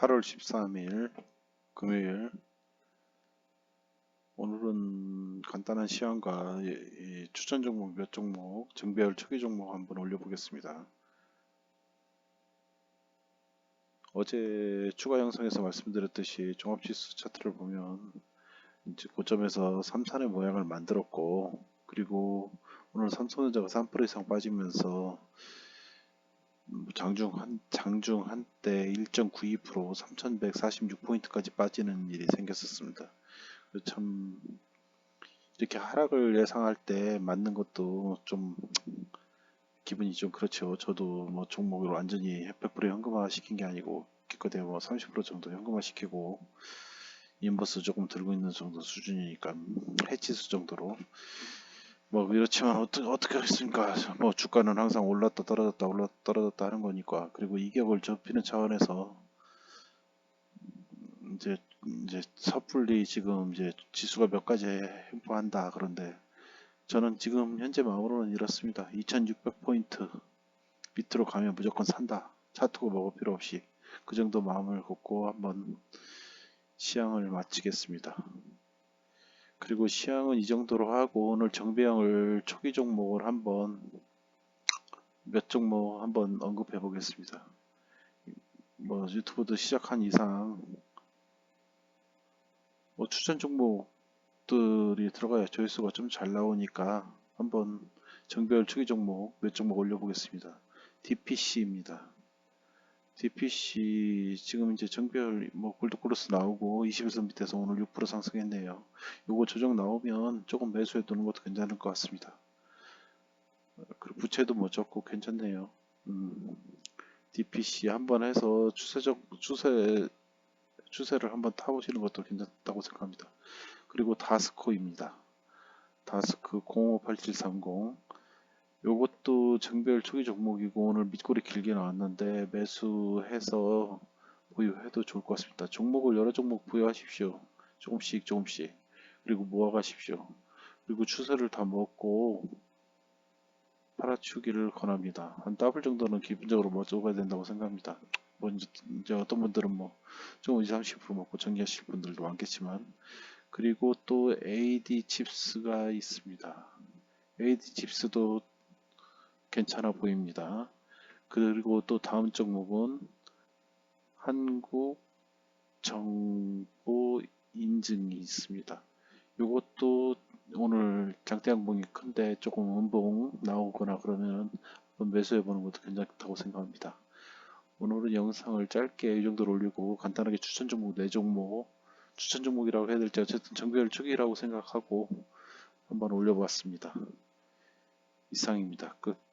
8월 13일 금요일 오늘은 간단한 시황과 추천 종목 몇 종목, 증배열 초기 종목 한번 올려보겠습니다. 어제 추가 영상에서 말씀드렸듯이 종합지수 차트를 보면 이제 고점에서 3산의 모양을 만들었고 그리고 오늘 삼성전자가 3% 이상 빠지면서 음, 장중 한 장중 한때 1.92% 3,146포인트까지 빠지는 일이 생겼었습니다. 그래서 참 이렇게 하락을 예상할 때 맞는 것도 좀 기분이 좀 그렇죠. 저도 뭐 종목을 완전히 100% 현금화 시킨 게 아니고 기껏해 뭐 30% 정도 현금화 시키고 인버스 조금 들고 있는 정도 수준이니까 해치수 정도로 뭐 그렇지만 어떻게 어떻게 하겠습니까? 뭐 주가는 항상 올랐다 떨어졌다 올랐다 떨어졌다 하는 거니까 그리고 이격을 좁히는 차원에서 이제 이제 섣불리 지금 이제 지수가 몇 가지 횡보한다 그런데 저는 지금 현재 마음으로는 이렇습니다. 2600 포인트 밑으로 가면 무조건 산다. 차트고 먹을 필요 없이 그 정도 마음을 갖고 한번 시향을 마치겠습니다. 그리고 시향은 이 정도로 하고 오늘 정배영을 초기 종목을 한번 몇 종목 한번 언급해 보겠습니다. 뭐 유튜브도 시작한 이상 뭐 추천 종목들이 들어가야 조회수가 좀 잘 나오니까 한번 정배열 초기 종목 몇 종목 올려보겠습니다. DPC입니다. DPC 지금 이제 정별 뭐 골드크로스 나오고 21선 밑에서 오늘 6% 상승했네요. 요거 조정 나오면 조금 매수해 두는 것도 괜찮을 것 같습니다. 그리고 부채도 뭐 적고 괜찮네요. 음, DPC 한번 해서 추세적 추세 추세를 한번 타보시는 것도 괜찮다고 생각합니다. 그리고 다스코입니다. 다스크 058730 요것도 정별 초기 종목이고 오늘 밑골이 길게 나왔는데 매수해서 보유해도 좋을 것 같습니다. 종목을 여러 종목 부여하십시오. 조금씩 조금씩 그리고 모아가십시오. 그리고 추세를 다 먹고 팔아치우기를 권합니다. 한 더블 정도는 기본적으로 먹어야 된다고 생각합니다. 뭐 이제, 어떤 분들은 뭐 조금 20, 30% 먹고 정리하실 분들도 많겠지만 그리고 또 AD 칩스가 있습니다. AD 칩스도 괜찮아 보입니다. 그리고 또 다음 종목은 한국 정보 인증이 있습니다. 이것도 오늘 장대 양봉이 큰데 조금 음봉 나오거나 그러면 매수해 보는 것도 괜찮다고 생각합니다. 오늘은 영상을 짧게 이 정도로 올리고 간단하게 추천 종목 4종목 추천 종목이라고 해야 될지 어쨌든 정비열 초기라고 생각하고 한번 올려봤습니다. 이상입니다. 끝.